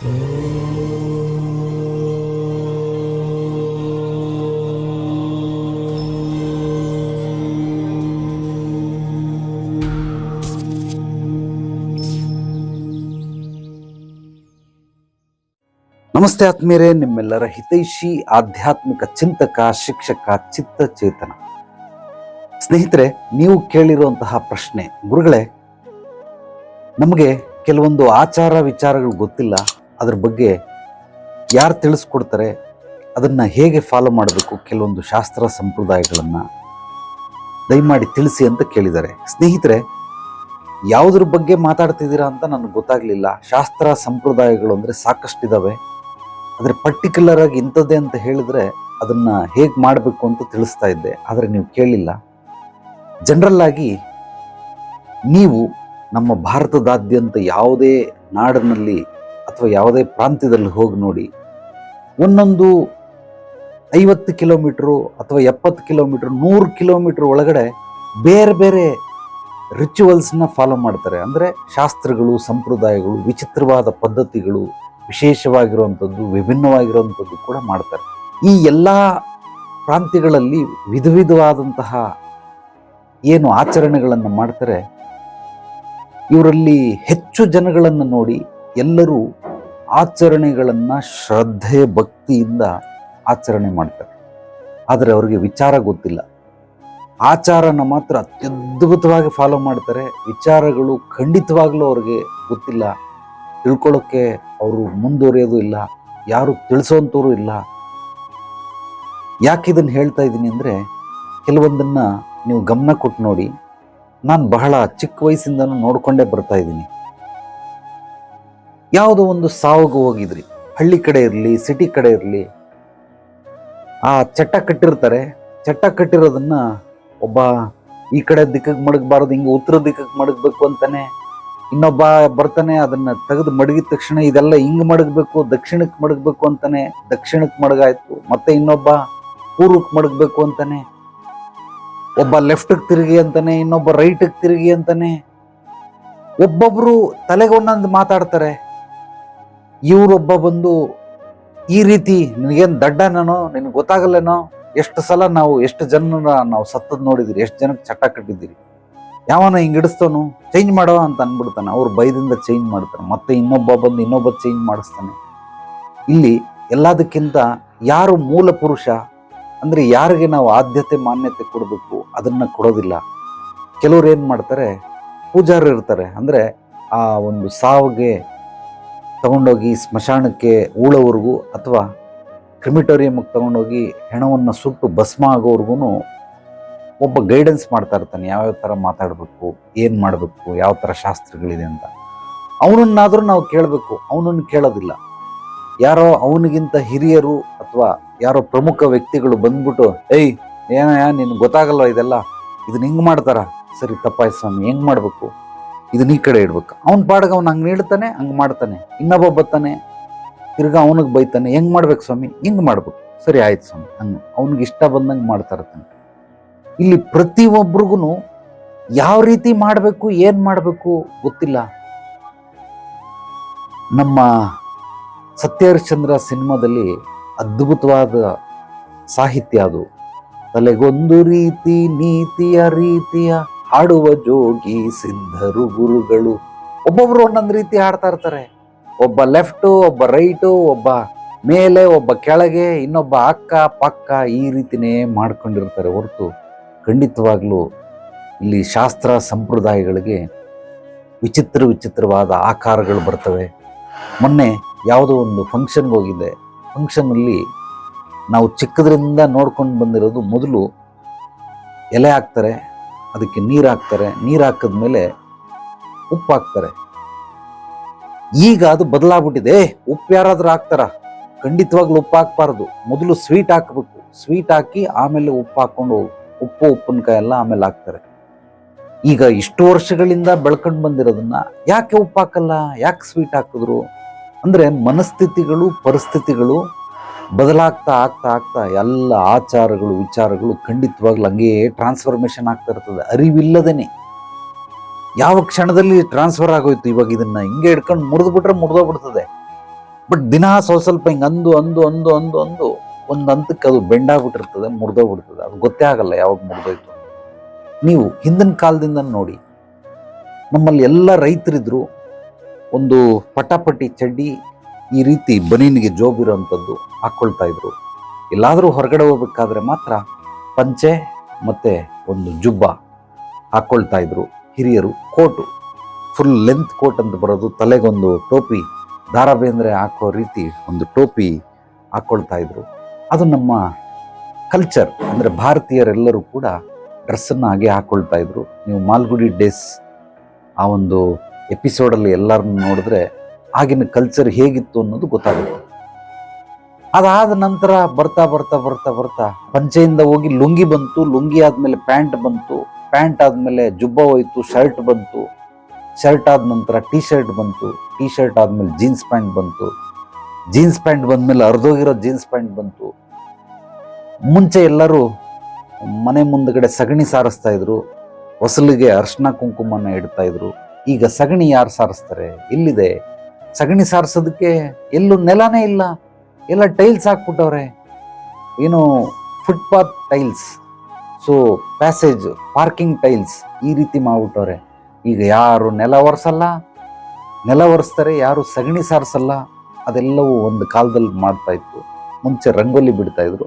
ನಮಸ್ತೆ ಆತ್ಮೀಯರೇ, ನಿಮ್ಮೆಲ್ಲರ ಹಿತೈಷಿ ಆಧ್ಯಾತ್ಮಿಕ ಚಿಂತಕ, ಶಿಕ್ಷಕ ಚಿತ್ತ ಚೇತನ ಸ್ನೇಹಿತರೆ, ನೀವು ಕೇಳಿರುವಂತಹ ಪ್ರಶ್ನೆ, ಗುರುಗಳೇ, ನಮಗೆ ಕೆಲವೊಂದು ಆಚಾರ ವಿಚಾರಗಳು ಗೊತ್ತಿಲ್ಲ. ಅದ್ರ ಬಗ್ಗೆ ಯಾರು ತಿಳಿಸ್ಕೊಡ್ತಾರೆ, ಅದನ್ನು ಹೇಗೆ ಫಾಲೋ ಮಾಡಬೇಕು ಕೆಲವೊಂದು ಶಾಸ್ತ್ರ ಸಂಪ್ರದಾಯಗಳನ್ನು ದಯಮಾಡಿ ತಿಳಿಸಿ ಅಂತ ಕೇಳಿದ್ದಾರೆ. ಸ್ನೇಹಿತರೆ, ಯಾವುದ್ರ ಬಗ್ಗೆ ಮಾತಾಡ್ತಿದ್ದೀರಾ ಅಂತ ನನಗೆ ಗೊತ್ತಾಗಲಿಲ್ಲ. ಶಾಸ್ತ್ರ ಸಂಪ್ರದಾಯಗಳು ಅಂದರೆ ಸಾಕಷ್ಟಿದ್ದಾವೆ ಆದರೆ ಪರ್ಟಿಕ್ಯುಲರ್ ಆಗಿ ಇಂಥದ್ದೇ ಅಂತ ಹೇಳಿದ್ರೆ ಅದನ್ನು ಹೇಗೆ ಮಾಡಬೇಕು ಅಂತ ತಿಳಿಸ್ತಾ ಇದ್ದೆ, ಆದರೆ ನೀವು ಕೇಳಿಲ್ಲ. ಜನರಲ್ ಆಗಿ ನೀವು ನಮ್ಮ ಭಾರತದಾದ್ಯಂತ ಯಾವುದೇ ನಾಡಿನಲ್ಲಿ ಅಥವಾ ಯಾವುದೇ ಪ್ರಾಂತ್ಯದಲ್ಲಿ ಹೋಗಿ ನೋಡಿ, ಒಂದೊಂದು ಐವತ್ತು ಕಿಲೋಮೀಟ್ರು ಅಥವಾ ಎಪ್ಪತ್ತು ಕಿಲೋಮೀಟ್ರ್, ನೂರು ಕಿಲೋಮೀಟ್ರ್ ಒಳಗಡೆ ಬೇರೆ ಬೇರೆ ರಿಚುವಲ್ಸ್ನ ಫಾಲೋ ಮಾಡ್ತಾರೆ. ಅಂದರೆ ಶಾಸ್ತ್ರಗಳು, ಸಂಪ್ರದಾಯಗಳು, ವಿಚಿತ್ರವಾದ ಪದ್ಧತಿಗಳು ವಿಶೇಷವಾಗಿರುವಂಥದ್ದು, ವಿಭಿನ್ನವಾಗಿರುವಂಥದ್ದು ಕೂಡ ಮಾಡ್ತಾರೆ. ಈ ಎಲ್ಲ ಪ್ರಾಂತ್ಯಗಳಲ್ಲಿ ವಿಧ ವಿಧವಾದಂತಹ ಏನು ಆಚರಣೆಗಳನ್ನು ಮಾಡ್ತಾರೆ, ಇವರಲ್ಲಿ ಹೆಚ್ಚು ಜನಗಳನ್ನು ನೋಡಿ ಎಲ್ಲರೂ ಆಚರಣೆಗಳನ್ನು ಶ್ರದ್ಧೆ, ಭಕ್ತಿಯಿಂದ ಆಚರಣೆ ಮಾಡ್ತಾರೆ. ಆದರೆ ಅವರಿಗೆ ವಿಚಾರ ಗೊತ್ತಿಲ್ಲ. ಆಚಾರನ ಮಾತ್ರ ಅತ್ಯದ್ಭುತವಾಗಿ ಫಾಲೋ ಮಾಡ್ತಾರೆ. ವಿಚಾರಗಳು ಖಂಡಿತವಾಗಲೂ ಅವ್ರಿಗೆ ಗೊತ್ತಿಲ್ಲ. ತಿಳ್ಕೊಳ್ಳೋಕ್ಕೆ ಅವರು ಮುಂದುವರಿಯೋದು ಇಲ್ಲ. ಯಾರು ತಿಳಿಸೋಂಥವ್ರು ಇಲ್ಲ. ಯಾಕೆ ಇದನ್ನು ಹೇಳ್ತಾ ಇದ್ದೀನಿ ಅಂದರೆ, ಕೆಲವೊಂದನ್ನು ನೀವು ಗಮನ ಕೊಟ್ಟು ನೋಡಿ. ನಾನು ಬಹಳ ಚಿಕ್ಕ ವಯಸ್ಸಿಂದನೂ ನೋಡಿಕೊಂಡೇ ಬರ್ತಾ ಇದ್ದೀನಿ. ಯಾವುದೋ ಒಂದು ಸಾವಿಗೆ ಹೋಗಿದ್ರಿ. ಹಳ್ಳಿ ಕಡೆ ಇರಲಿ ಸಿಟಿ ಕಡೆ ಇರಲಿ. ಆ ಚಟ್ಟ ಕಟ್ಟಿರ್ತಾರೆ. ಚಟ್ಟ ಕಟ್ಟಿರೋದನ್ನ ಒಬ್ಬ ಈ ಕಡೆ ದಿಕ್ಕಕ್ಕೆ ಮಡಗಬಾರ್ದು, ಹಿಂಗೆ ಉತ್ತರ ದಿಕ್ಕಕ್ಕೆ ಮಡಗಬೇಕು ಅಂತಾನೆ ಇನ್ನೊಬ್ಬ ಬರ್ತಾನೆ, ಅದನ್ನ ತೆಗೆದು ಮಡಗಿದ ತಕ್ಷಣ ಇದೆಲ್ಲ ಹಿಂಗೆ ಮಡಗಬೇಕು, ದಕ್ಷಿಣಕ್ಕೆ ಮಡಗಬೇಕು ಅಂತಾನೆ, ದಕ್ಷಿಣಕ್ಕೆ ಮಡಗಾಯ್ತು, ಮತ್ತೆ ಇನ್ನೊಬ್ಬ ಪೂರ್ವಕ್ಕೆ ಮಡಗಬೇಕು ಅಂತಾನೆ, ಒಬ್ಬ ಲೆಫ್ಟಿಗೆ ತಿರುಗಿ ಅಂತಾನೆ, ಇನ್ನೊಬ್ಬ ರೈಟಿಗೆ ತಿರುಗಿ ಅಂತಾನೆ. ಒಬ್ಬೊಬ್ರು ತಲೆಗೆ ಒಂದೊಂದು ಮಾತಾಡ್ತಾರೆ. ಇವರೊಬ್ಬ ಬಂದು ಈ ರೀತಿ ನಿನಗೇನು ದಡ್ಡನೇನೋ, ನಿನಗೆ ಗೊತ್ತಾಗಲ್ಲೇನೋ, ಎಷ್ಟು ಸಲ ನಾವು, ಎಷ್ಟು ಜನರ ನಾವು ಸತ್ತದ್ ನೋಡಿದಿರಿ, ಎಷ್ಟು ಜನಕ್ಕೆ ಚಟ ಕಟ್ಟಿದ್ದೀರಿ ಯಾವನ ಹಿಂಗೆ ಹಿಡಿಸ್ತವನು ಚೇಂಜ್ ಮಾಡೋ ಅಂತ ಅನ್ಬಿಡ್ತಾನೆ. ಅವ್ರು ಭಯದಿಂದ ಚೇಂಜ್ ಮಾಡ್ತಾರೆ ಮತ್ತೆ ಇನ್ನೊಬ್ಬ ಬಂದು ಇನ್ನೊಬ್ಬ ಚೇಂಜ್ ಮಾಡಿಸ್ತಾನೆ. ಇಲ್ಲಿ ಎಲ್ಲದಕ್ಕಿಂತ ಯಾರು ಮೂಲ ಪುರುಷ, ಅಂದರೆ ಯಾರಿಗೆ ನಾವು ಆದ್ಯತೆ, ಮಾನ್ಯತೆ ಕೊಡಬೇಕು, ಅದನ್ನು ಕೊಡೋದಿಲ್ಲ. ಕೆಲವ್ರು ಏನು ಮಾಡ್ತಾರೆ ಪೂಜಾರಿ ಇರ್ತಾರೆ ಅಂದರೆ ಆ ಒಂದು ಸಾವಿಗೆ ತಗೊಂಡೋಗಿ ಸ್ಮಶಾನಕ್ಕೆ ಊಳೋವರೆಗೂ ಅಥವಾ ಕ್ರಿಮಿಟೋರಿಯಮ್ಗೆ ತಗೊಂಡೋಗಿ ಹೆಣವನ್ನು ಸುಟ್ಟು ಭಸ್ಮ ಆಗೋವರೆಗೂ ಒಬ್ಬ ಗೈಡೆನ್ಸ್ ಮಾಡ್ತಾ ಇರ್ತಾನೆ. ಯಾವ್ಯಾವ ಥರ ಮಾತಾಡಬೇಕು, ಏನು ಮಾಡಬೇಕು, ಯಾವ ಥರ ಶಾಸ್ತ್ರಗಳಿದೆ ಅಂತ. ಅವನನ್ನಾದರೂ ನಾವು ಕೇಳಬೇಕು. ಅವನನ್ನು ಕೇಳೋದಿಲ್ಲ. ಯಾರೋ ಅವನಿಗಿಂತ ಹಿರಿಯರು ಅಥವಾ ಯಾರೋ ಪ್ರಮುಖ ವ್ಯಕ್ತಿಗಳು ಬಂದ್ಬಿಟ್ಟು, ಏಯ್, ಏನಯ್ಯ, ನಿನ್ಗೆ ಗೊತ್ತಾಗಲ್ಲ ಇದೆಲ್ಲ? ಇದನ್ನ ಹಿಂಗೆ ಮಾಡ್ತಾರ? ಸರಿ, ತಪ್ಪಾಯ್ತು ಸ್ವಾಮಿ, ಹೆಂಗೆ ಮಾಡಬೇಕು? ಇದನ್ನ ಈ ಕಡೆ ಇಡ್ಬೇಕು. ಅವ್ನ ಪಾಡಗ ಅವ್ನು ಹಂಗೆ ನೀಡ್ತಾನೆ, ಹಂಗೆ ಮಾಡ್ತಾನೆ. ಇನ್ನೊಬ್ಬ ಬರ್ತಾನೆ, ತಿರ್ಗಾ ಅವನಿಗೆ ಬೈತಾನೆ. ಹೆಂಗೆ ಮಾಡ್ಬೇಕು ಸ್ವಾಮಿ? ಹಿಂಗೆ ಮಾಡ್ಬೇಕು. ಸರಿ ಆಯ್ತು ಸ್ವಾಮಿ. ಹಂಗೆ ಅವ್ನಿಗೆ ಇಷ್ಟ ಬಂದಂಗೆ ಮಾಡ್ತಾ ಇರ್ತಾನೆ. ಇಲ್ಲಿ ಪ್ರತಿಯೊಬ್ಬರಿಗೂ ಯಾವ ರೀತಿ ಮಾಡಬೇಕು, ಏನು ಮಾಡಬೇಕು ಗೊತ್ತಿಲ್ಲ. ನಮ್ಮ ಸತ್ಯಹರಿಶ್ಚಂದ್ರ ಸಿನಿಮಾದಲ್ಲಿ ಅದ್ಭುತವಾದ ಸಾಹಿತ್ಯ ಅದು. ತಲೆಗೊಂದು ರೀತಿ, ನೀತಿಯ ರೀತಿಯ ಹಾಡುವ ಜೋಗಿ ಸಿದ್ಧರು ಗುರುಗಳು. ಒಬ್ಬೊಬ್ರು ಒಂದೊಂದು ರೀತಿ ಹಾಡ್ತಾ ಇರ್ತಾರೆ. ಒಬ್ಬ ಲೆಫ್ಟು ಒಬ್ಬ ರೈಟು ಒಬ್ಬ ಮೇಲೆ, ಒಬ್ಬ ಕೆಳಗೆ, ಇನ್ನೊಬ್ಬ ಅಕ್ಕ, ಪಕ್ಕ ಈ ರೀತಿನೇ ಮಾಡ್ಕೊಂಡಿರ್ತಾರೆ ಹೊರತು ಖಂಡಿತವಾಗ್ಲೂ ಇಲ್ಲಿ ಶಾಸ್ತ್ರ ಸಂಪ್ರದಾಯಗಳಿಗೆ ವಿಚಿತ್ರ ವಿಚಿತ್ರವಾದ ಆಕಾರಗಳು ಬರ್ತವೆ. ಮೊನ್ನೆ ಯಾವುದೋ ಒಂದು ಫಂಕ್ಷನ್ಗೆ ಹೋಗಿದ್ದೆ. ಫಂಕ್ಷನಲ್ಲಿ ನಾವು ಚಿಕ್ಕದ್ರಿಂದ ನೋಡ್ಕೊಂಡು ಬಂದಿರೋದು ಮೊದಲು ಎಲೆ ಹಾಕ್ತಾರೆ. ಅದಕ್ಕೆ ನೀರು ಹಾಕ್ತಾರೆ ನೀರು ಹಾಕಿದ್ಮೇಲೆ ಉಪ್ಪು ಹಾಕ್ತಾರೆ ಈಗ ಅದು ಬದಲಾಗ್ಬಿಟ್ಟಿದೆ. ಉಪ್ಪು ಯಾರಾದರೂ ಹಾಕ್ತಾರ? ಖಂಡಿತವಾಗ್ಲೂ ಉಪ್ಪು ಹಾಕ್ಬಾರ್ದು. ಮೊದಲು ಸ್ವೀಟ್ ಹಾಕಬೇಕು. ಸ್ವೀಟ್ ಹಾಕಿ ಆಮೇಲೆ ಉಪ್ಪು ಹಾಕ್ಕೊಂಡು ಉಪ್ಪು ಉಪ್ಪಿನಕಾಯಿ ಎಲ್ಲ ಆಮೇಲೆ ಹಾಕ್ತಾರೆ. ಈಗ ಇಷ್ಟು ವರ್ಷಗಳಿಂದ ಬೆಳ್ಕೊಂಡು ಬಂದಿರೋದನ್ನ ಯಾಕೆ ಉಪ್ಪು ಹಾಕಲ್ಲ? ಯಾಕೆ ಸ್ವೀಟ್ ಹಾಕಿದ್ರು? ಅಂದರೆ ಮನಸ್ಥಿತಿಗಳು, ಪರಿಸ್ಥಿತಿಗಳು ಬದಲಾಗ್ತಾ ಆಗ್ತಾ ಆಗ್ತಾ ಎಲ್ಲ ಆಚಾರಗಳು, ವಿಚಾರಗಳು ಖಂಡಿತವಾಗ್ಲೂ ಹಂಗೆ ಟ್ರಾನ್ಸ್ಫಾರ್ಮೇಶನ್ ಆಗ್ತಾ ಇರ್ತದೆ. ಅರಿವಿಲ್ಲದೇನೆ. ಯಾವ ಕ್ಷಣದಲ್ಲಿ ಟ್ರಾನ್ಸ್ಫರ್ ಆಗೋಯ್ತು? ಇವಾಗ ಇದನ್ನ ಹಿಂಗೆ ಹಿಡ್ಕೊಂಡು ಮುರಿದು ಬಿಟ್ರೆ ಮುರಿದೋಗ್ಬಿಡ್ತದೆ ಬಟ್ ದಿನ ಸ್ವಲ್ಪ ಸ್ವಲ್ಪ ಹಿಂಗೆ ಅಂದು ಅಂದು ಅಂದು ಅಂದು ಅಂದು ಒಂದು ಹಂತಕ್ಕೆ ಅದು ಬೆಂಡಾಗ್ಬಿಟ್ಟಿರ್ತದೆ ಮುರಿದೋಗ್ಬಿಡ್ತದೆ ಅದು ಗೊತ್ತೇ ಆಗಲ್ಲ ಯಾವಾಗ ಮುರಿದೋಯ್ತು ನೀವು ಹಿಂದಿನ ಕಾಲದಿಂದ ನೋಡಿ, ನಮ್ಮಲ್ಲಿ ಎಲ್ಲ ರೈತರಿದ್ರು ಒಂದು ಪಟಾಪಟಿ ಚಡ್ಡಿ ಈ ರೀತಿ ಬನೀನಿಗೆ ಜೋಬ್ ಇರೋಂಥದ್ದು ಹಾಕ್ಕೊಳ್ತಾ ಇದ್ರು. ಎಲ್ಲಾದರೂ ಹೊರಗಡೆ ಹೋಗ್ಬೇಕಾದ್ರೆ ಮಾತ್ರ ಪಂಚೆ ಮತ್ತು ಒಂದು ಜುಬ್ಬ ಹಾಕ್ಕೊಳ್ತಾ ಇದ್ರು. ಹಿರಿಯರು ಕೋಟು. ಫುಲ್ ಲೆಂತ್ ಕೋಟ್ ಅಂತ ಬರೋದು ತಲೆಗೊಂದು ಟೋಪಿ. ದಾರ ಬೇಂದ್ರೆ ಹಾಕೋ ರೀತಿ ಒಂದು ಟೋಪಿ ಹಾಕ್ಕೊಳ್ತಾ ಇದ್ರು. ಅದು ನಮ್ಮ ಕಲ್ಚರ್ ಅಂದರೆ ಭಾರತೀಯರೆಲ್ಲರೂ ಕೂಡ ಡ್ರೆಸ್ಸನ್ನು ಹಾಗೆ ಹಾಕ್ಕೊಳ್ತಾ ಇದ್ರು. ನೀವು ಮಾಲ್ಗುಡಿ ಡೇಸ್ ಆ ಒಂದು ಎಪಿಸೋಡಲ್ಲಿ ಎಲ್ಲರನ್ನು ನೋಡಿದ್ರೆ ಆಗಿನ ಕಲ್ಚರ್ ಹೇಗಿತ್ತು ಅನ್ನೋದು ಗೊತ್ತಾಗುತ್ತೆ. ಅದಾದ ನಂತರ ಬರ್ತಾ ಬರ್ತಾ ಬರ್ತಾ ಬರ್ತಾ ಪಂಚೆಯಿಂದ ಹೋಗಿ ಲುಂಗಿ ಬಂತು, ಲುಂಗಿ ಆದಮೇಲೆ ಪ್ಯಾಂಟ್ ಬಂತು, ಪ್ಯಾಂಟ್ ಆದಮೇಲೆ ಜುಬ್ಬ ಹೋಯ್ತು, ಶರ್ಟ್ ಬಂತು, ಶರ್ಟ್ ಆದ ನಂತರ ಟಿ ಶರ್ಟ್ ಬಂತು ಟಿ ಶರ್ಟ್ ಆದಮೇಲೆ ಜೀನ್ಸ್ ಪ್ಯಾಂಟ್ ಬಂತು ಜೀನ್ಸ್ ಪ್ಯಾಂಟ್ ಬಂದ್ಮೇಲೆ ಅರ್ಧೋಗಿರೋ ಜೀನ್ಸ್ ಪ್ಯಾಂಟ್ ಬಂತು. ಮುಂಚೆ ಎಲ್ಲರೂ ಮನೆ ಮುಂದ್ಗಡೆ ಸಗಣಿ ಸಾರಿಸ್ತಾ ಇದ್ರು, ಹೊಸಲಿಗೆ ಅರ್ಶಿನ ಕುಂಕುಮನ ಇಡ್ತಾ ಇದ್ರು. ಈಗ ಸಗಣಿ ಯಾರು ಸಾರಿಸ್ತಾರೆ? ಎಲ್ಲಿದೆ ಸಗಣಿ ಸಾರಿಸೋದಕ್ಕೆ ಎಲ್ಲೂ ನೆಲನೇ ಇಲ್ಲ. ಎಲ್ಲ ಟೈಲ್ಸ್ ಹಾಕ್ಬಿಟ್ಟವ್ರೆ. ಏನು footpath tiles so passage parking tiles ಈ ರೀತಿ ಮಾಡಿಬಿಟ್ಟವ್ರೆ. ಈಗ ಯಾರು ನೆಲ ಒರೆಸಲ್ಲ, ನೆಲ ಒರೆಸ್ತಾರೆ, ಯಾರು ಸಗಣಿ ಸಾರಿಸಲ್ಲ, ಅದೆಲ್ಲವೂ ಒಂದು ಕಾಲದಲ್ಲಿ ಮಾಡ್ತಾ ಇತ್ತು. ಮುಂಚೆ ರಂಗೋಲಿ ಬಿಡ್ತಾ ಇದ್ರು.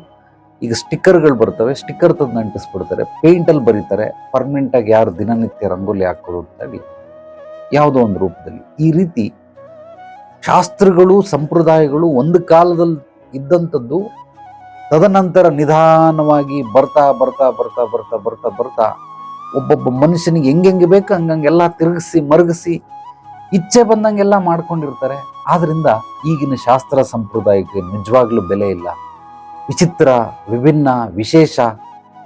ಈಗ ಸ್ಟಿಕ್ಕರ್ಗಳು ಬರ್ತವೆ, ಸ್ಟಿಕ್ಕರ್ ತಂದು ಅಂಟಿಸ್ಬಿಡ್ತಾರೆ ಪೇಂಟಲ್ಲಿ ಬರೀತಾರೆ ಪರ್ಮನೆಂಟಾಗಿ ಯಾರು ದಿನನಿತ್ಯ ರಂಗೋಲಿ ಹಾಕೋದು ಯಾವುದೋ ಒಂದು ರೂಪದಲ್ಲಿ ಈ ರೀತಿ ಶಾಸ್ತ್ರಗಳು, ಸಂಪ್ರದಾಯಗಳು ಒಂದು ಕಾಲದಲ್ಲಿ ಇದ್ದಂಥದ್ದು, ತದನಂತರ ನಿಧಾನವಾಗಿ ಬರ್ತಾ ಬರ್ತಾ ಬರ್ತಾ ಬರ್ತಾ ಬರ್ತಾ ಬರ್ತಾ ಒಬ್ಬೊಬ್ಬ ಮನುಷ್ಯನಿಗೆ ಹೆಂಗೆಂಗೆ ಬೇಕು ಹಂಗಂಗೆಲ್ಲ ತಿರುಗಿಸಿ ಮರುಗಿಸಿ ಇಚ್ಛೆ ಬಂದಂಗೆಲ್ಲ ಮಾಡ್ಕೊಂಡಿರ್ತಾರೆ. ಆದ್ದರಿಂದ ಈಗಿನ ಶಾಸ್ತ್ರ ಸಂಪ್ರದಾಯಕ್ಕೆ ನಿಜವಾಗ್ಲೂ ಬೆಲೆ ಇಲ್ಲ. ವಿಚಿತ್ರ, ವಿಭಿನ್ನ, ವಿಶೇಷ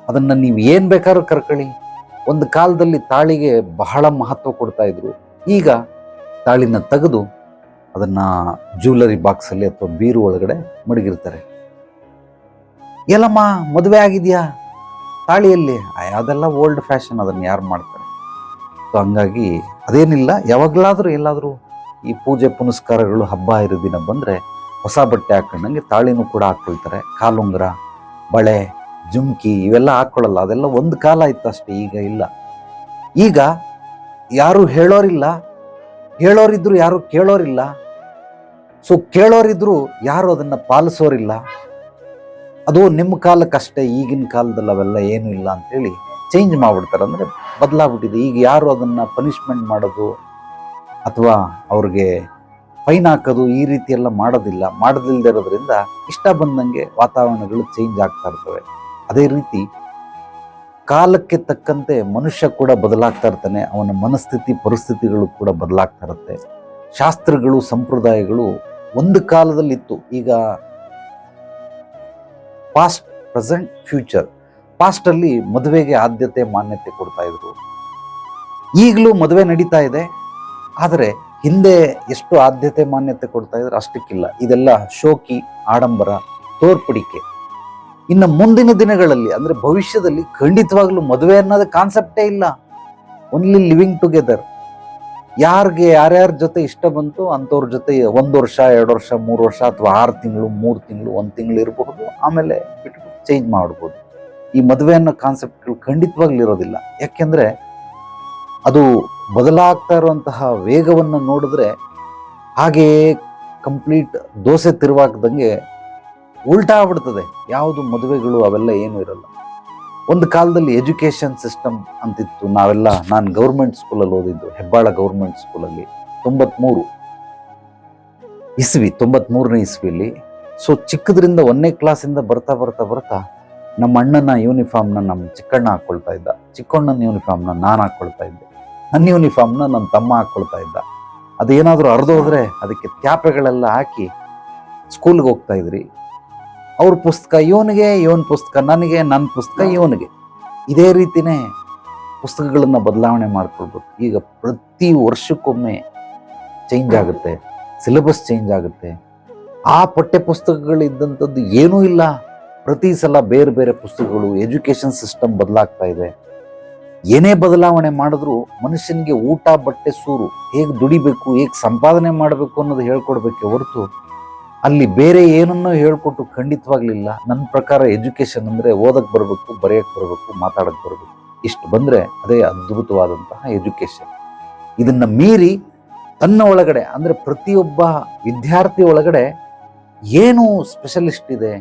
ಅದನ್ನು ನೀವು ಏನು ಬೇಕಾದ್ರೂ ಕರ್ಕೊಳ್ಳಿ. ಒಂದು ಕಾಲದಲ್ಲಿ ತಾಳಿಗೆ ಬಹಳ ಮಹತ್ವ ಕೊಡ್ತಾ ಇದ್ರು. ಈಗ ತಾಳಿನ ತೆಗೆದು ಅದನ್ನ ಜ್ಯುವೆಲರಿ ಬಾಕ್ಸಲ್ಲಿ ಅಥವಾ ಬೀರು ಒಳಗಡೆ ಮಡಗಿರ್ತಾರೆ. ಎಲ್ಲಮ್ಮ, ಮದುವೆ ಆಗಿದೆಯಾ? ತಾಳಿಯಲ್ಲಿ ಅದೆಲ್ಲ ಓಲ್ಡ್ ಫ್ಯಾಷನ್ ಅದನ್ನು ಯಾರು ಮಾಡ್ತಾರೆ? ಸೊ ಹಂಗಾಗಿ ಅದೇನಿಲ್ಲ, ಯಾವಾಗಲಾದರೂ ಎಲ್ಲಾದರೂ ಈ ಪೂಜೆ ಪುನಸ್ಕಾರಗಳು ಹಬ್ಬ ಹರಿದಿನ ಬಂದರೆ ಹೊಸ ಬಟ್ಟೆ ಹಾಕೊಂಡಂಗೆ ತಾಳಿನೂ ಕೂಡ ಹಾಕ್ಕೊಳ್ತಾರೆ. ಕಾಲುಂಗುರ, ಬಳೆ, ಜುಮ್ಕಿ ಇವೆಲ್ಲ ಹಾಕ್ಕೊಳ್ಳಲ್ಲ ಅದೆಲ್ಲ ಒಂದು ಕಾಲ ಇತ್ತು ಅಷ್ಟೇ, ಈಗ ಇಲ್ಲ. ಈಗ ಯಾರು ಹೇಳೋರಿಲ್ಲ ಹೇಳೋರಿದ್ದರೂ ಯಾರು ಕೇಳೋರಿಲ್ಲ ಸೊ ಕೇಳೋರಿದ್ರು ಯಾರು ಅದನ್ನ ಪಾಲಿಸೋರಿಲ್ಲ. ಅದು ನಿಮ್ಮ ಕಾಲಕ್ಕಷ್ಟೇ, ಈಗಿನ ಕಾಲದಲ್ಲಿ ಅವೆಲ್ಲ ಏನೂ ಇಲ್ಲ ಅಂತೇಳಿ ಚೇಂಜ್ ಮಾಡಿಬಿಡ್ತಾರೆ. ಅಂದರೆ ಬದಲಾಗ್ಬಿಟ್ಟಿದೆ. ಈಗ ಯಾರು ಅದನ್ನು ಪನಿಷ್ಮೆಂಟ್ ಮಾಡೋದು ಅಥವಾ ಅವ್ರಿಗೆ ಫೈನ್ ಹಾಕೋದು ಈ ರೀತಿ ಎಲ್ಲ ಮಾಡೋದಿಲ್ಲ. ಮಾಡೋದಿಲ್ಲದೆ ಇರೋದ್ರಿಂದ ಇಷ್ಟ ಬಂದಂಗೆ ವಾತಾವರಣಗಳು ಚೇಂಜ್ ಆಗ್ತಾ ಇರ್ತವೆ. ಅದೇ ರೀತಿ ಕಾಲಕ್ಕೆ ತಕ್ಕಂತೆ ಮನುಷ್ಯ ಕೂಡ ಬದಲಾಗ್ತಾ ಇರ್ತಾನೆ. ಅವನ ಮನಸ್ಥಿತಿ, ಪರಿಸ್ಥಿತಿಗಳು ಕೂಡ ಬದಲಾಗ್ತಾ ಇರುತ್ತೆ. ಶಾಸ್ತ್ರಗಳು, ಸಂಪ್ರದಾಯಗಳು ಒಂದು ಕಾಲದಲ್ಲಿತ್ತು. ಈಗ ಪಾಸ್ಟ್ ಪ್ರೆಸೆಂಟ್ ಫ್ಯೂಚರ್ ಪಾಸ್ಟಲ್ಲಿ ಮದುವೆಗೆ ಆದ್ಯತೆ, ಮಾನ್ಯತೆ ಕೊಡ್ತಾ ಇದ್ರು. ಈಗಲೂ ಮದುವೆ ನಡೀತಾ ಇದೆ. ಆದರೆ ಹಿಂದೆ ಎಷ್ಟು ಆದ್ಯತೆ, ಮಾನ್ಯತೆ ಕೊಡ್ತಾ ಇದ್ರು ಅಷ್ಟಕ್ಕಿಲ್ಲ. ಇದೆಲ್ಲ ಶೋಕಿ, ಆಡಂಬರ, ತೋರ್ಪಡಿಕೆ. ಇನ್ನು ಮುಂದಿನ ದಿನಗಳಲ್ಲಿ, ಅಂದ್ರೆ ಭವಿಷ್ಯದಲ್ಲಿ ಖಂಡಿತವಾಗ್ಲೂ ಮದುವೆ ಅನ್ನೋದು ಕಾನ್ಸೆಪ್ಟೇ ಇಲ್ಲ. ಓನ್ಲಿ ಲಿವಿಂಗ್ ಟುಗೆದರ್ ಯಾರಿಗೆ, ಯಾರ್ಯಾರ ಜೊತೆ ಇಷ್ಟ ಬಂತು ಅಂಥವ್ರ ಜೊತೆ ಒಂದು ವರ್ಷ, ಎರಡು ವರ್ಷ, ಮೂರು ವರ್ಷ ಅಥವಾ ಆರು ತಿಂಗಳು, ಮೂರು ತಿಂಗಳು, ಒಂದು ತಿಂಗಳು ಇರಬಹುದು, ಆಮೇಲೆ ಬಿಟ್ಟು ಚೇಂಜ್ ಮಾಡ್ಬೋದು. ಈ ಮದುವೆ ಅನ್ನೋ ಕಾನ್ಸೆಪ್ಟ್ಗಳು ಖಂಡಿತವಾಗ್ಲೂ ಇರೋದಿಲ್ಲ. ಯಾಕೆಂದ್ರೆ ಅದು ಬದಲಾಗ್ತಾ ಇರುವಂತಹ ವೇಗವನ್ನು ನೋಡಿದ್ರೆ ಹಾಗೆಯೇ ಕಂಪ್ಲೀಟ್ ದೋಸೆ ತಿರುವಾಕ್ದಂಗೆ ಉಲ್ಟಾ ಆಗ್ಬಿಡ್ತದೆ. ಯಾವುದು ಮದುವೆಗಳು ಅವೆಲ್ಲ ಏನೂ ಇರಲ್ಲ. ಒಂದು ಕಾಲದಲ್ಲಿ ಎಜುಕೇಷನ್ ಸಿಸ್ಟಮ್ ಅಂತಿತ್ತು ನಾವೆಲ್ಲ, ನಾನು ಗೌರ್ಮೆಂಟ್ ಸ್ಕೂಲಲ್ಲಿ ಓದಿದ್ದು, ಹೆಬ್ಬಾಳ ಗೌರ್ಮೆಂಟ್ ಸ್ಕೂಲಲ್ಲಿ ತೊಂಬತ್ಮೂರು ಇಸ್ವಿ, ತೊಂಬತ್ಮೂರನೇ ಇಸ್ವಿಯಲ್ಲಿ ಸೊ ಚಿಕ್ಕದ್ರಿಂದ ಒಂದನೇ ಕ್ಲಾಸಿಂದ ಬರ್ತಾ ಬರ್ತಾ ಬರ್ತಾ ನಮ್ಮ ಅಣ್ಣನ ಯೂನಿಫಾರ್ಮ್ನ ನಮ್ಮ ಚಿಕ್ಕಣ್ಣ ಹಾಕ್ಕೊಳ್ತಾ ಇದ್ದ. ಚಿಕ್ಕಣ್ಣನ ಯೂನಿಫಾರ್ಮ್ನ ನಾನು ಹಾಕ್ಕೊಳ್ತಾ ಇದ್ದೆ. ನನ್ನ ಯೂನಿಫಾರ್ಮ್ನ ನನ್ನ ತಮ್ಮ ಹಾಕ್ಕೊಳ್ತಾ ಇದ್ದ. ಅದೇನಾದರೂ ಹರಿದೋದ್ರೆ ಅದಕ್ಕೆ ತ್ಯಾಪೆಗಳೆಲ್ಲ ಹಾಕಿ ಸ್ಕೂಲ್ಗೆ ಹೋಗ್ತಾ ಇದ್ರಿ. ಅವ್ರ ಪುಸ್ತಕ ಇವನಿಗೆ ಇವನ್ ಪುಸ್ತಕ ನನಗೆ ನನ್ನ ಪುಸ್ತಕ ಇವನಿಗೆ. ಇದೇ ರೀತಿನೇ ಪುಸ್ತಕಗಳನ್ನು ಬದಲಾವಣೆ ಮಾಡ್ಕೊಳ್ಬೇಕು. ಈಗ ಪ್ರತಿ ವರ್ಷಕ್ಕೊಮ್ಮೆ ಚೇಂಜ್ ಆಗುತ್ತೆ ಸಿಲೆಬಸ್ ಚೇಂಜ್ ಆಗುತ್ತೆ. ಆ ಪಠ್ಯ ಪುಸ್ತಕಗಳು ಇದ್ದಂಥದ್ದು ಏನೂ ಇಲ್ಲ. ಪ್ರತಿ ಸಲ ಬೇರೆ ಬೇರೆ ಪುಸ್ತಕಗಳು ಎಜುಕೇಷನ್ ಸಿಸ್ಟಮ್ ಬದಲಾಗ್ತಾ ಇದೆ. ಏನೇ ಬದಲಾವಣೆ ಮಾಡಿದ್ರು ಮನುಷ್ಯನಿಗೆ ಊಟ ಬಟ್ಟೆ ಸೂರು ಹೇಗೆ ದುಡಿಬೇಕು ಹೇಗೆ ಸಂಪಾದನೆ ಮಾಡಬೇಕು ಅನ್ನೋದು ಹೇಳ್ಕೊಡ್ಬೇಕೆ ಹೊರತು ಅಲ್ಲಿ ಬೇರೆ ಏನನ್ನೋ ಹೇಳ್ಕೊಟ್ಟು ಖಂಡಿತವಾಗ್ಲಿಲ್ಲ. ನನ್ನ ಪ್ರಕಾರ ಎಜುಕೇಶನ್ ಅಂದರೆ ಓದಕ್ಕೆ ಬರಬೇಕು ಬರೆಯಕ್ಕೆ ಬರಬೇಕು ಮಾತಾಡಕ್ಕೆ ಬರಬೇಕು. ಇಷ್ಟು ಬಂದರೆ ಅದೇ ಅದ್ಭುತವಾದಂತಹ ಎಜುಕೇಶನ್ ಇದನ್ನು ಮೀರಿ ತನ್ನ ಒಳಗಡೆ ಅಂದರೆ ಪ್ರತಿಯೊಬ್ಬ ವಿದ್ಯಾರ್ಥಿ ಒಳಗಡೆ ಏನು ಸ್ಪೆಷಲಿಸ್ಟ್ ಇದೆ,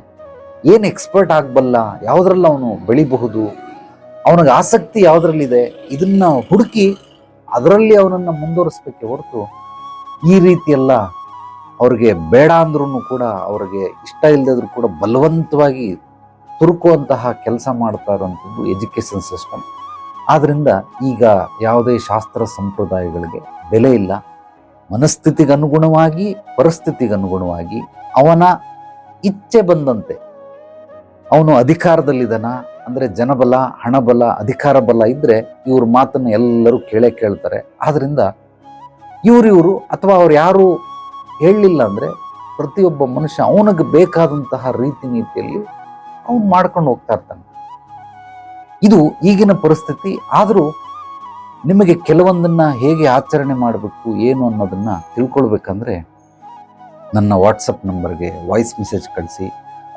ಏನು ಎಕ್ಸ್ಪರ್ಟ್ ಆಗಬಲ್ಲ, ಯಾವುದ್ರಲ್ಲಿ ಅವನು ಬೆಳಿಬಹುದು, ಅವನಿಗೆ ಆಸಕ್ತಿ ಯಾವುದ್ರಲ್ಲಿದೆ, ಇದನ್ನು ಹುಡುಕಿ ಅದರಲ್ಲಿ ಅವನನ್ನು ಮುಂದುವರಿಸ್ಬೇಕೆ ಹೊರತು ಈ ರೀತಿ ಎಲ್ಲ ಅವ್ರಿಗೆ ಬೇಡ ಅಂದ್ರೂ ಕೂಡ ಅವ್ರಿಗೆ ಇಷ್ಟ ಇಲ್ಲದಿದ್ರು ಕೂಡ ಬಲವಂತವಾಗಿ ತುರುಕುವಂತಹ ಕೆಲಸ ಮಾಡ್ತಾ ಇರುವಂಥದ್ದು ಎಜುಕೇಷನ್ ಸಿಸ್ಟಮ್ ಆದ್ದರಿಂದ ಈಗ ಯಾವುದೇ ಶಾಸ್ತ್ರ ಸಂಪ್ರದಾಯಗಳಿಗೆ ಬೆಲೆ ಇಲ್ಲ. ಮನಸ್ಥಿತಿಗೆ ಅನುಗುಣವಾಗಿ, ಪರಿಸ್ಥಿತಿಗೆ ಅನುಗುಣವಾಗಿ ಅವನ ಇಚ್ಛೆ ಬಂದಂತೆ. ಅವನು ಅಧಿಕಾರದಲ್ಲಿದ್ದಾನ ಅಂದರೆ ಜನಬಲ, ಹಣಬಲ, ಅಧಿಕಾರ ಬಲ ಇದ್ದರೆ ಇವ್ರ ಮಾತನ್ನು ಎಲ್ಲರೂ ಕೇಳೇ ಕೇಳ್ತಾರೆ. ಆದ್ದರಿಂದ ಇವರಿವರು ಇವರು ಅಥವಾ ಅವ್ರು ಯಾರು ಹೇಳಲಿಲ್ಲ ಅಂದರೆ ಪ್ರತಿಯೊಬ್ಬ ಮನುಷ್ಯ ಅವನಿಗೆ ಬೇಕಾದಂತಹ ರೀತಿ ನೀತಿಯಲ್ಲಿ ಅವನು ಮಾಡ್ಕೊಂಡು ಹೋಗ್ತಾ ಇರ್ತಾನೆ. ಇದು ಈಗಿನ ಪರಿಸ್ಥಿತಿ, ಆದರೂ ನಿಮಗೆ ಕೆಲವೊಂದನ್ನು ಹೇಗೆ ಆಚರಣೆ ಮಾಡಬೇಕು, ಏನು ಅನ್ನೋದನ್ನು ತಿಳ್ಕೊಳ್ಬೇಕಂದ್ರೆ ನನ್ನ ವಾಟ್ಸಪ್ ನಂಬರ್ಗೆ ವಾಯ್ಸ್ ಮೆಸೇಜ್ ಕಳಿಸಿ,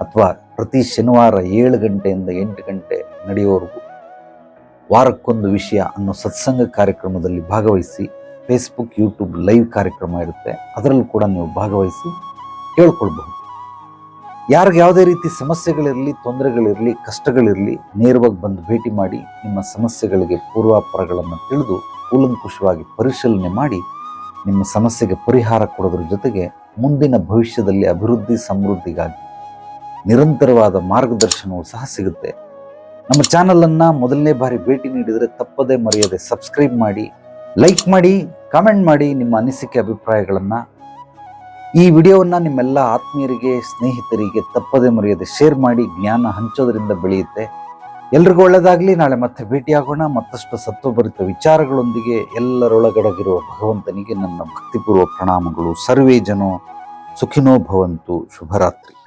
ಅಥವಾ ಪ್ರತಿ ಶನಿವಾರ ಏಳು ಗಂಟೆಯಿಂದ ಎಂಟು ಗಂಟೆ ನಡೆಯುವವರೆಗೂ ವಾರಕ್ಕೊಂದು ವಿಷಯ ಅನ್ನೋ ಸತ್ಸಂಗ ಕಾರ್ಯಕ್ರಮದಲ್ಲಿ ಭಾಗವಹಿಸಿ ಫೇಸ್ಬುಕ್ ಯೂಟ್ಯೂಬ್ ಲೈವ್ ಕಾರ್ಯಕ್ರಮ ಇರುತ್ತೆ. ಅದರಲ್ಲೂ ಕೂಡ ನೀವು ಭಾಗವಹಿಸಿ ಕೇಳ್ಕೊಳ್ಬಹುದು. ಯಾರಿಗೆ ಯಾವುದೇ ರೀತಿ ಸಮಸ್ಯೆಗಳಿರಲಿ, ತೊಂದರೆಗಳಿರಲಿ, ಕಷ್ಟಗಳಿರಲಿ, ನೇರವಾಗಿ ಬಂದು ಭೇಟಿ ಮಾಡಿ ನಿಮ್ಮ ಸಮಸ್ಯೆಗಳಿಗೆ ಪೂರ್ವಾಪರಗಳನ್ನು ತಿಳಿದು ಕೂಲಂಕುಷವಾಗಿ ಪರಿಶೀಲನೆ ಮಾಡಿ ನಿಮ್ಮ ಸಮಸ್ಯೆಗೆ ಪರಿಹಾರ ಕೊಡೋದ್ರ ಜೊತೆಗೆ ಮುಂದಿನ ಭವಿಷ್ಯದಲ್ಲಿ ಅಭಿವೃದ್ಧಿ, ಸಮೃದ್ಧಿಗಾಗಿ ನಿರಂತರವಾದ ಮಾರ್ಗದರ್ಶನವೂ ಸಹ ಸಿಗುತ್ತೆ. ನಮ್ಮ ಚಾನಲನ್ನು ಮೊದಲನೇ ಬಾರಿ ಭೇಟಿ ನೀಡಿದರೆ ತಪ್ಪದೇ ಮರೆಯದೆ ಸಬ್ಸ್ಕ್ರೈಬ್ ಮಾಡಿ, ಲೈಕ್ ಮಾಡಿ ಕಾಮೆಂಟ್ ಮಾಡಿ ನಿಮ್ಮ ಅನಿಸಿಕೆ ಅಭಿಪ್ರಾಯಗಳನ್ನು. ಈ ವಿಡಿಯೋವನ್ನು ನಿಮ್ಮೆಲ್ಲ ಆತ್ಮೀಯರಿಗೆ, ಸ್ನೇಹಿತರಿಗೆ ತಪ್ಪದೇ ಮರೆಯದೆ ಶೇರ್ ಮಾಡಿ ಜ್ಞಾನ ಹಂಚೋದರಿಂದ ಬೆಳೆಯುತ್ತೆ. ಎಲ್ರಿಗೂ ಒಳ್ಳೆಯದಾಗಲಿ ನಾಳೆ ಮತ್ತೆ ಭೇಟಿಯಾಗೋಣ. ಮತ್ತಷ್ಟು ಸತ್ವಭರಿತ ವಿಚಾರಗಳೊಂದಿಗೆ ಎಲ್ಲರೊಳಗಡಗಿರುವ ಭಗವಂತನಿಗೆ ನನ್ನ ಭಕ್ತಿಪೂರ್ವ ಪ್ರಣಾಮಗಳು. ಸರ್ವೇ ಜನೋ ಸುಖಿನೋ ಭವಂತು. ಶುಭರಾತ್ರಿ.